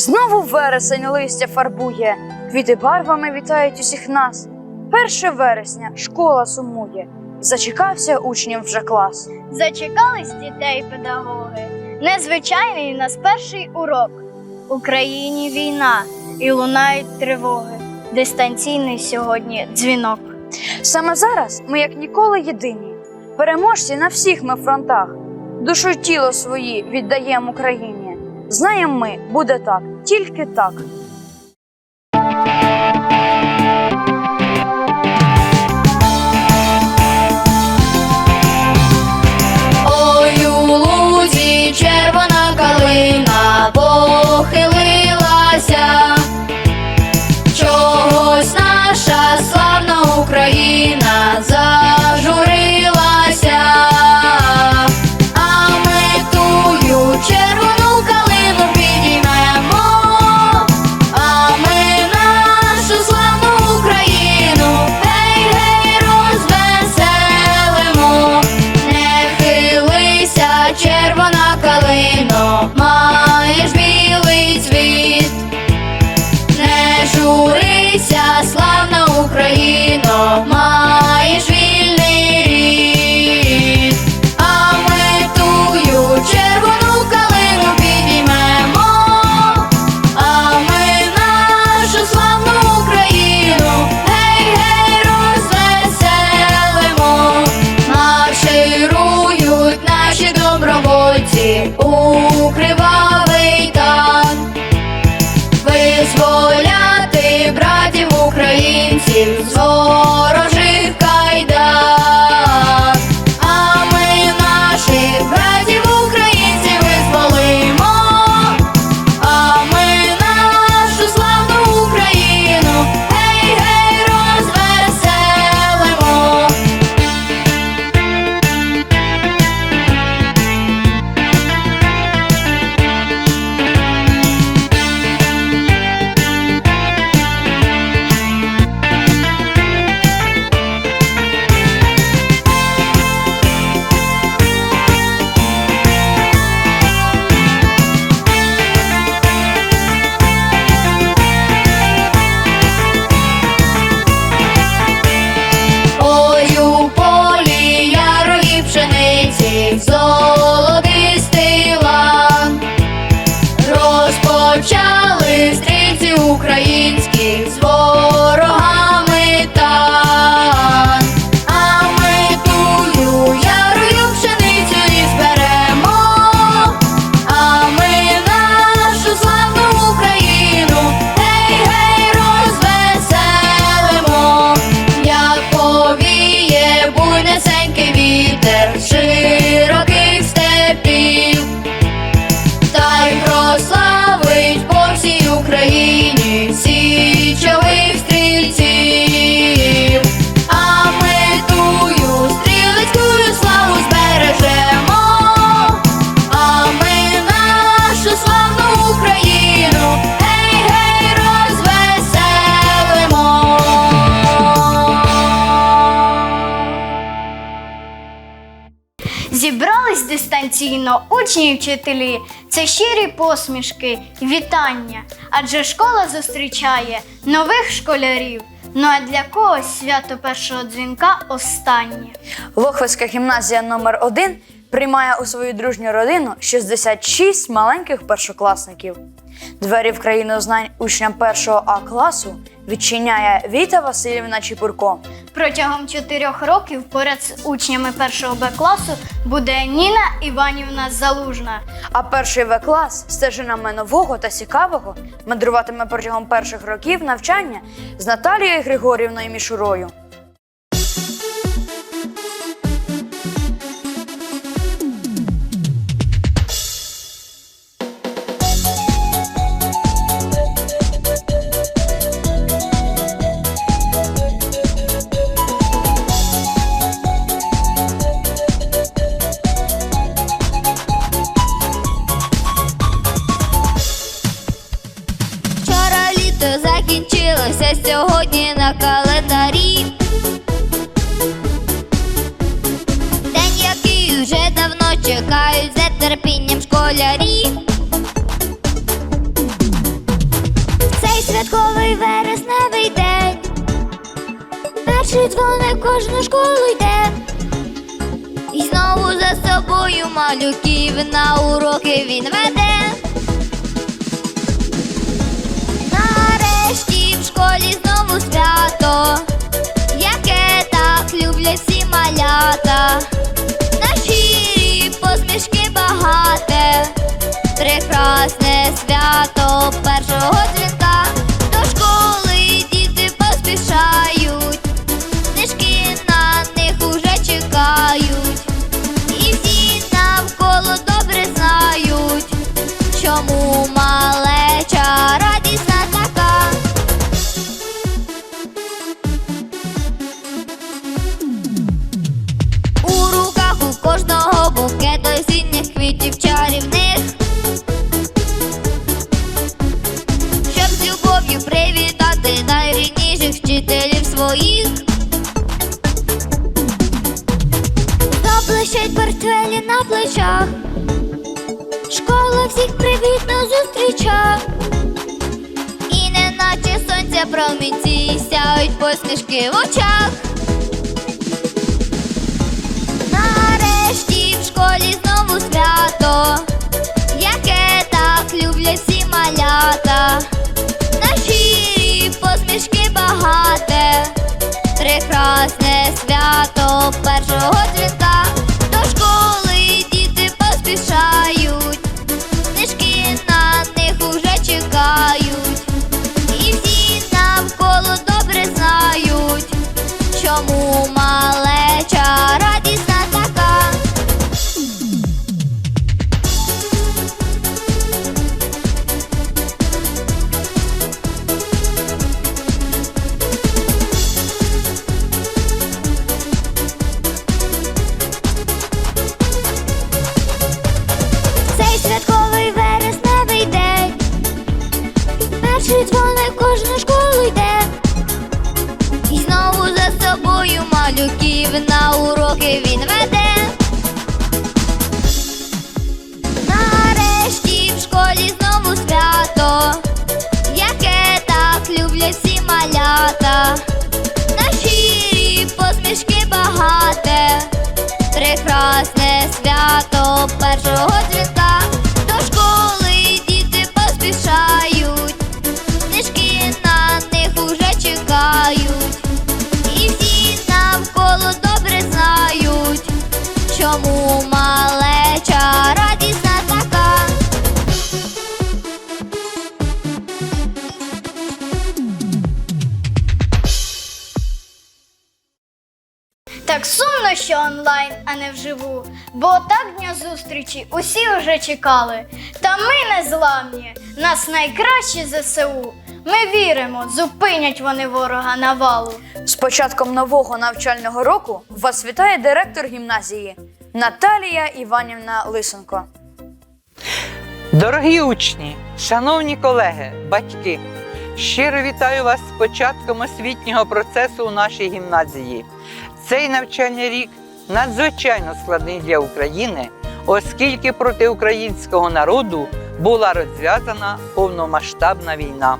Знову вересень листя фарбує, квіти барвами вітають усіх нас. Перше вересня школа сумує, зачекався учнів вже клас. Зачекались дітей педагоги. Незвичайний нас перший урок. В Україні війна і лунають тривоги. Дистанційний сьогодні дзвінок. Саме зараз ми, як ніколи, єдині. Переможці на всіх ми фронтах. Душу тіло свої віддаємо Україні. Знаємо ми, буде так, тільки так. Зібрались дистанційно учні і вчителі. Це щирі посмішки, вітання. Адже школа зустрічає нових школярів. Ну а для когось свято першого дзвінка останнє. Лохвицька гімназія номер 1 приймає у свою дружню родину 66 маленьких першокласників. Двері в країну знань учням першого А класу відчиняє Віта Васильівна Чіпурко. Протягом чотирьох років поряд з учнями першого Б класу буде Ніна Іванівна Залужна. А перший В клас стежинами нового та цікавого мандруватиме протягом перших років навчання з Наталією Григорівною Мішурою. Малюків на уроки він веде. Нарешті в школі знову свято, яке так люблять всі малята. На щирі посмішки багате, прекрасне свято першого дзвінка. Букет осінніх квітів чарівних. Щоб з любов'ю привітати найрідніших вчителів своїх. Заблищать портфелі на плечах. Школа всіх привітно зустріча. І неначе сонця промінці сяють посмішки в очах. Школі знову свято, яке так люблять всі малята. На щирі посмішки багате, прекрасне свято першого дзвінка. Першого дзвінка. До школи діти поспішають, книжки на них уже чекають, і всі навколо добре знають, чому малеча радісна така. Так сумно, що онлайн, а не вживу. Бо зустрічі усі вже чекали. Та ми не зламні, нас найкращі ЗСУ. Ми віримо, зупинять вони ворога навалу. З початком нового навчального року вас вітає директор гімназії Наталія Іванівна Лисенко. Дорогі учні, шановні колеги, батьки, щиро вітаю вас з початком освітнього процесу у нашій гімназії. Цей навчальний рік надзвичайно складний для України, оскільки проти українського народу була розв'язана повномасштабна війна.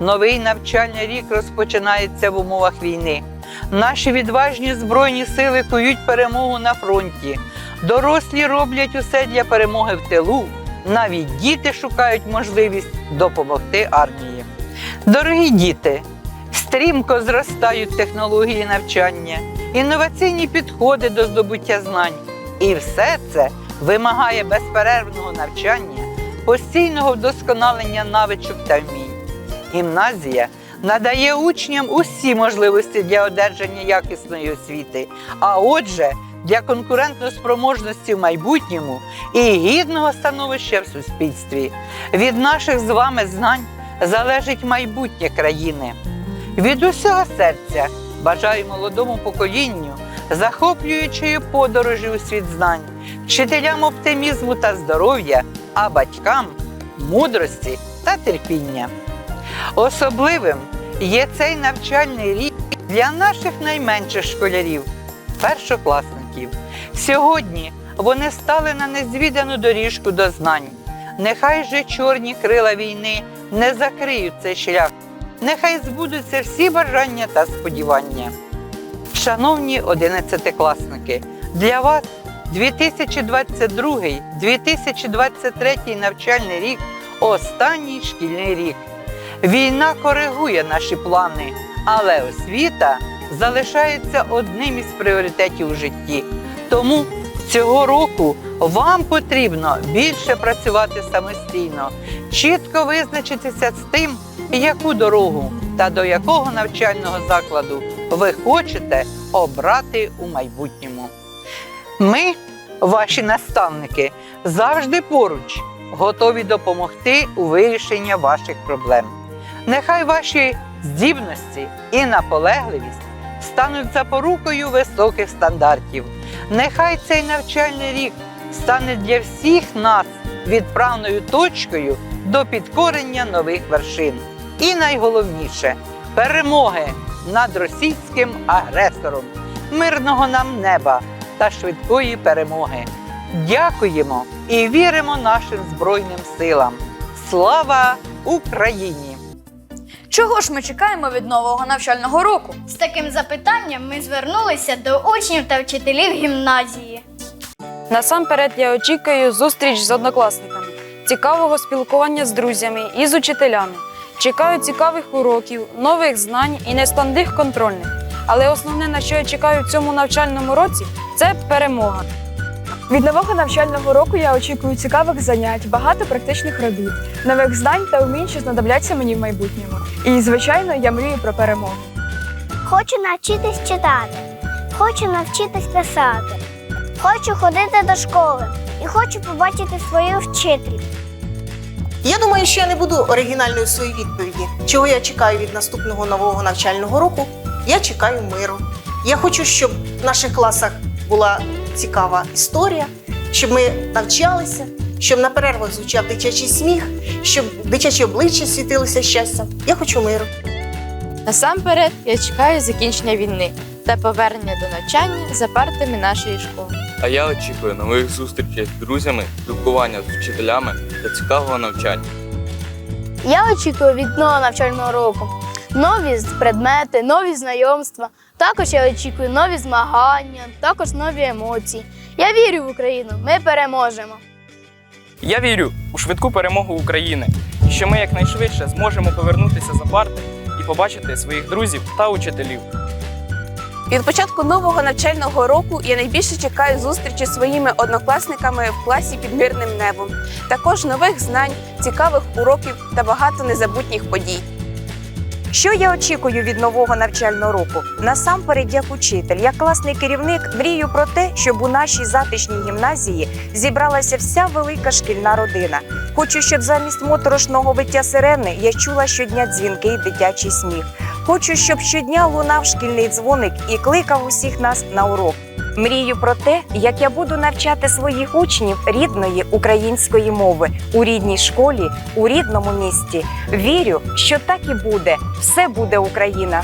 Новий навчальний рік розпочинається в умовах війни. Наші відважні збройні сили кують перемогу на фронті. Дорослі роблять усе для перемоги в тилу. Навіть діти шукають можливість допомогти армії. Дорогі діти, стрімко зростають технології навчання, інноваційні підходи до здобуття знань. І все це вимагає безперервного навчання, постійного вдосконалення навичок та вмінь. Гімназія надає учням усі можливості для одержання якісної освіти, а отже, для конкурентноспроможності в майбутньому і гідного становища в суспільстві. Від наших з вами знань залежить майбутнє країни. Від усього серця бажаю молодому поколінню захоплюючої подорожі у світ знань, вчителям оптимізму та здоров'я, а батькам мудрості та терпіння. Особливим є цей навчальний рік для наших найменших школярів, першокласників. Сьогодні вони стали на незвідану доріжку до знань. Нехай же чорні крила війни не закриють цей шлях. Нехай збудуться всі бажання та сподівання. Шановні одинадцятикласники, для вас 2022-2023 навчальний рік останній шкільний рік. Війна коригує наші плани, але освіта залишається одним із пріоритетів у житті. Тому цього року вам потрібно більше працювати самостійно, чітко визначитися з тим, яку дорогу та до якого навчального закладу ви хочете обрати у майбутньому. Ми, ваші наставники, завжди поруч, готові допомогти у вирішенні ваших проблем. Нехай ваші здібності і наполегливість стануть запорукою високих стандартів. Нехай цей навчальний рік стане для всіх нас відправною точкою до підкорення нових вершин. І найголовніше перемоги над російським агресором, мирного нам неба та швидкої перемоги. Дякуємо і віримо нашим Збройним силам. Слава Україні! Чого ж ми чекаємо від нового навчального року? З таким запитанням ми звернулися до учнів та вчителів гімназії. Насамперед я очікую зустріч з однокласниками, цікавого спілкування з друзями і з учителями. Чекаю цікавих уроків, нових знань і нестандих контрольних. Але основне, на що я чекаю в цьому навчальному році, це перемога. Від нового навчального року я очікую цікавих занять, багато практичних робіт, нових знань та умінь, що знадобляться мені в майбутньому. І, звичайно, я мрію про перемогу. Хочу навчитись читати, хочу навчитись писати, хочу ходити до школи і хочу побачити своїх вчителів. Я думаю, що я не буду оригінальною в своїй відповіді. Чого я чекаю від наступного нового навчального року? Я чекаю миру. Я хочу, щоб в наших класах була цікава історія, щоб ми навчалися, щоб на перервах звучав дитячий сміх, щоб дитячі обличчя світилися щастям. Я хочу миру. Насамперед, я чекаю закінчення війни та повернення до навчання за партами нашої школи. А я очікую нових зустрічей з друзями, спілкування з вчителями та цікавого навчання. Я очікую від нового навчального року нові предмети, нові знайомства. Також я очікую нові змагання, також нові емоції. Я вірю в Україну. Ми переможемо. Я вірю у швидку перемогу України, і що ми якнайшвидше зможемо повернутися за парти і побачити своїх друзів та учителів. Від початку нового навчального року я найбільше чекаю зустрічі зі своїми однокласниками в класі під мирним небом, також нових знань, цікавих уроків та багато незабутніх подій. Що я очікую від нового навчального року? Насамперед, як учитель, як класний керівник, мрію про те, щоб у нашій затишній гімназії зібралася вся велика шкільна родина. Хочу, щоб замість моторошного виття сирени я чула щодня дзвінки й дитячий сміх. Хочу, щоб щодня лунав шкільний дзвоник і кликав усіх нас на урок. Мрію про те, як я буду навчати своїх учнів рідної української мови у рідній школі, у рідному місті. Вірю, що так і буде. Все буде Україна.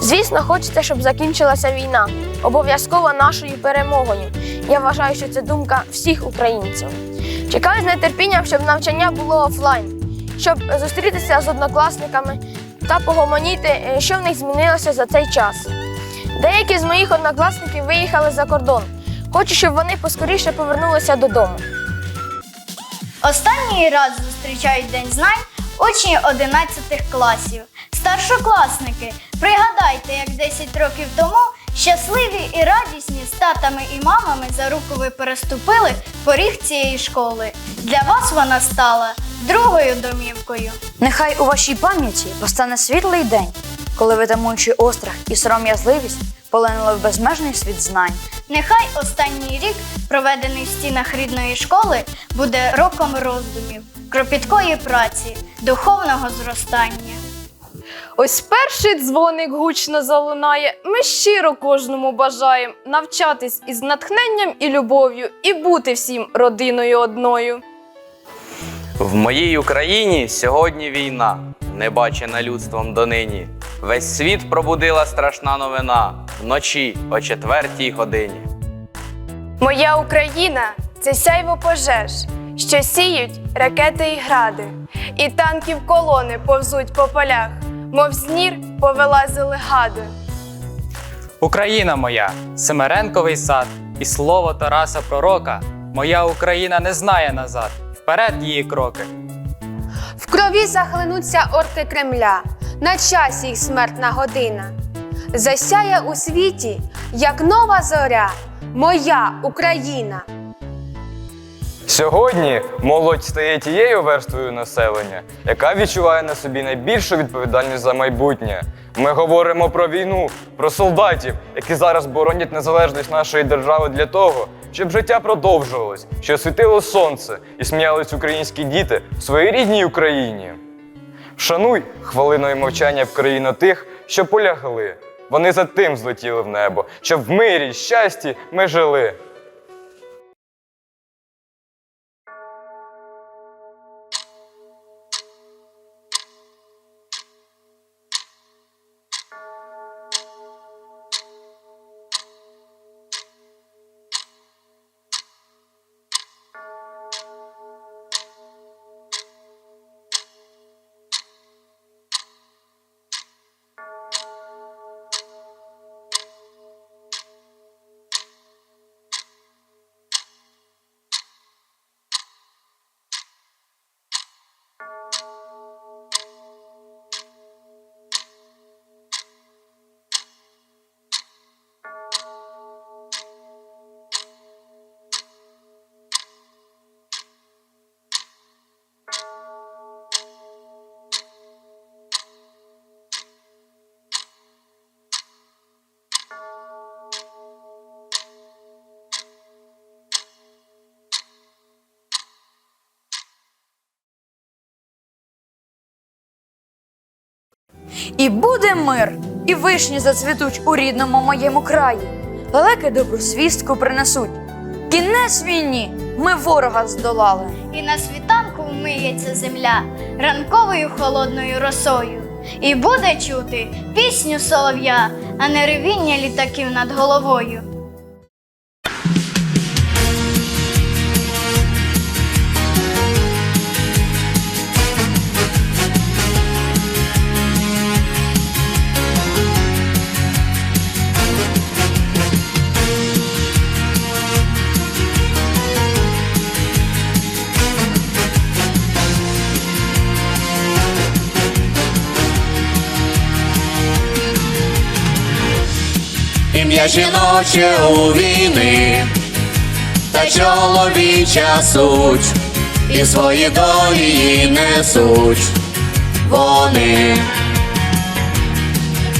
Звісно, хочеться, щоб закінчилася війна, обов'язково нашою перемогою. Я вважаю, що це думка всіх українців. Чекаю з нетерпінням, щоб навчання було офлайн, щоб зустрітися з однокласниками та погомоніти, е, що в них змінилося за цей час. Деякі з моїх однокласників виїхали за кордон. Хочу, щоб вони поскоріше повернулися додому. Останній раз зустрічають День знань учні 11 класів. Старшокласники, пригадайте, як 10 років тому щасливі і радісні з татами і мамами за руку ви переступили поріг цієї школи. Для вас вона стала другою домівкою. Нехай у вашій пам'яті постане світлий день, коли ви тамуючи острах і сором'язливість, полинули в безмежний світ знань. Нехай останній рік, проведений в стінах рідної школи, буде роком роздумів, кропіткої праці, духовного зростання. Ось перший дзвоник гучно залунає. Ми щиро кожному бажаємо навчатись із натхненням і любов'ю і бути всім родиною одною. В моїй Україні сьогодні війна, не бачена людством донині. Весь світ пробудила страшна новина вночі о четвертій годині. Моя Україна це сяйво пожеж, що сіють ракети і гради, і танків колони повзуть по полях, мов знір повилазили гади. Україна моя, Семеренковий сад, і слово Тараса Пророка. Моя Україна не знає назад. Вперед її кроки. В крові захлинуться орки Кремля, на часі й смертна година. Засяє у світі, як нова зоря, моя Україна. Сьогодні молодь стає тією верствою населення, яка відчуває на собі найбільшу відповідальність за майбутнє. Ми говоримо про війну, про солдатів, які зараз боронять незалежність нашої держави для того, щоб життя продовжувалось, щоб світило сонце і сміялись українські діти в своїй рідній Україні. Вшануй хвилиною мовчання в країну тих, що полягли. Вони за тим злетіли в небо, щоб в мирі щасті ми жили. І буде мир, і вишні зацвітуть у рідному моєму краї. Лелеки добру свістку принесуть. Кінець війні, ми ворога здолали. І на світанку вмиється земля ранковою холодною росою. І буде чути пісню солов'я, а не ревіння літаків над головою. Ім'я жіноче у війни, та чоловіча суть, і свої долі несуть вони,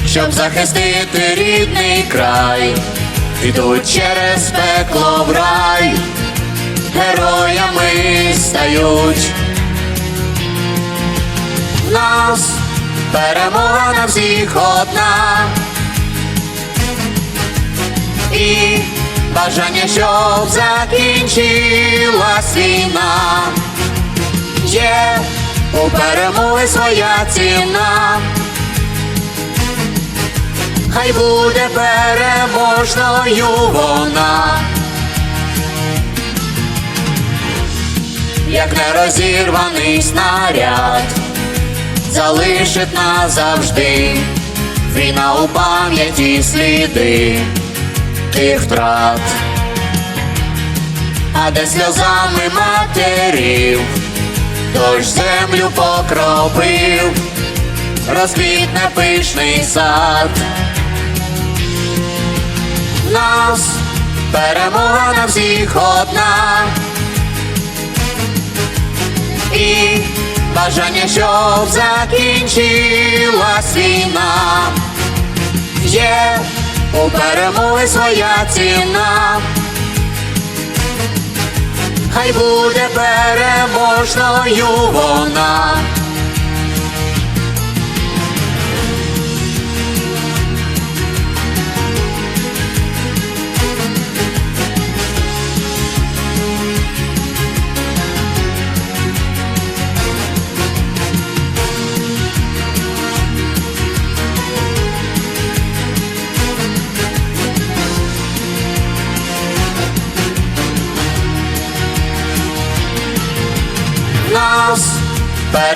щоб захистити рідний край, ідуть через пекло в рай, героями стають. Нас перемога на всіх одна і бажання, щоб закінчилась війна. Є у перемоги своя ціна. Хай буде переможною вона. Як нерозірваний снаряд, залишить назавжди війна у пам'яті сліди тих втрат, а де сльозами матерів, дощ землю покропив, розквітне пишний сад. Нас перемога на всіх одна. І бажання, щоб закінчилась війна. Є перемоги своя ціна. Хай буде переможною вона.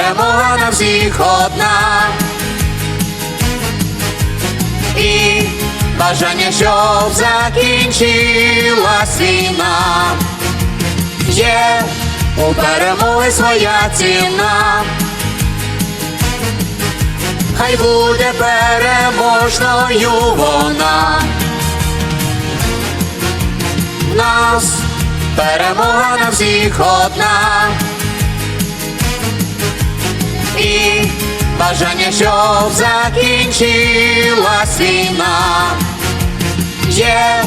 Перемога на всіх одна. І бажання, щоб закінчилась війна. Є у перемоги своя ціна. Хай буде переможною вона. Нас перемога на всіх одна. І бажання, щоб закінчилась війна. Є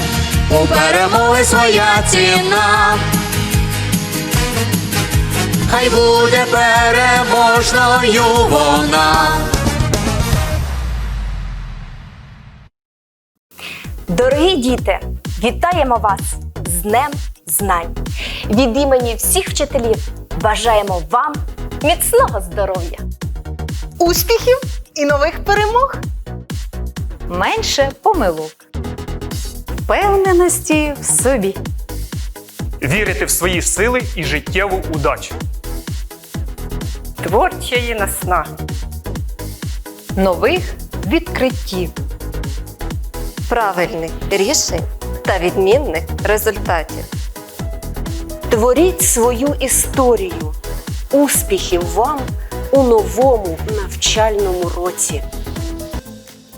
у перемоги своя ціна. Хай буде переможною вона. Дорогі діти, вітаємо вас з Днем Знань! Від імені всіх вчителів бажаємо вам міцного здоров'я, успіхів і нових перемог! Менше помилок, впевненості в собі. Вірити в свої сили і життєву удачу. Творчої наснаги, нових відкриттів, правильних рішень та відмінних результатів. Творіть свою історію. Успіхів вам у новому навчальному році.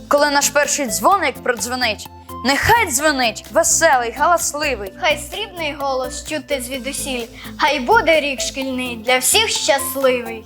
Коли наш перший дзвоник продзвонить, нехай дзвонить веселий, галасливий. Хай срібний голос чути звідусіль, хай буде рік шкільний для всіх щасливий.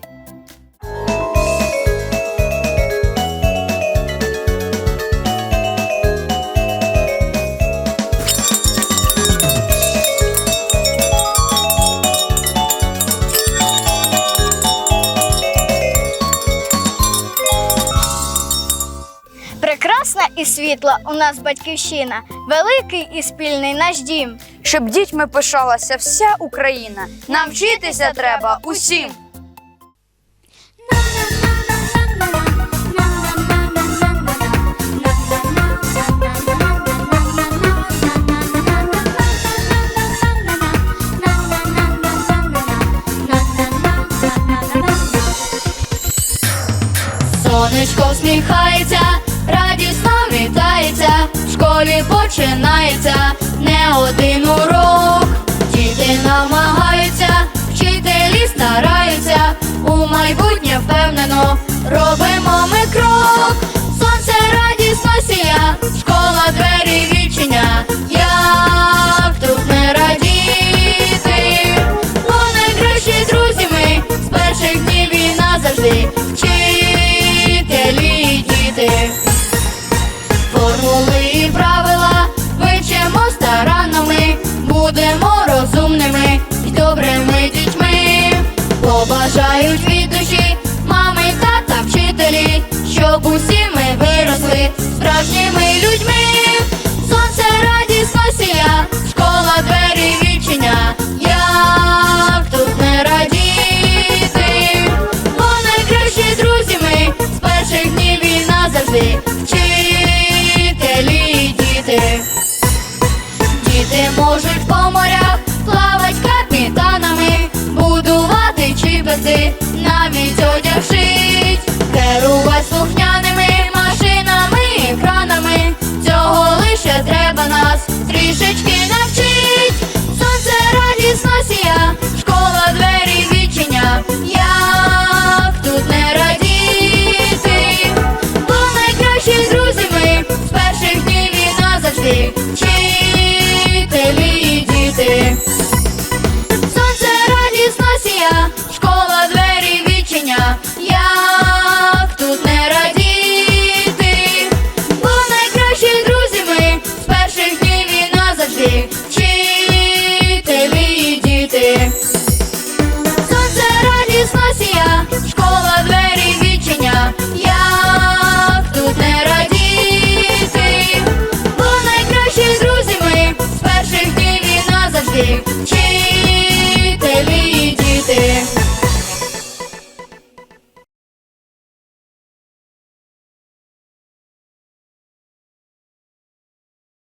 І світла у нас батьківщина, великий і спільний наш дім. Щоб дітьми пишалася вся Україна. Нам вчитися треба усім. Сонечко всміхається, школі починається не один урок. Діти намагаються, вчителі стараються, у майбутнє впевнено робимо ми крок. Сонце радісно сія, школа двері Побажають від душі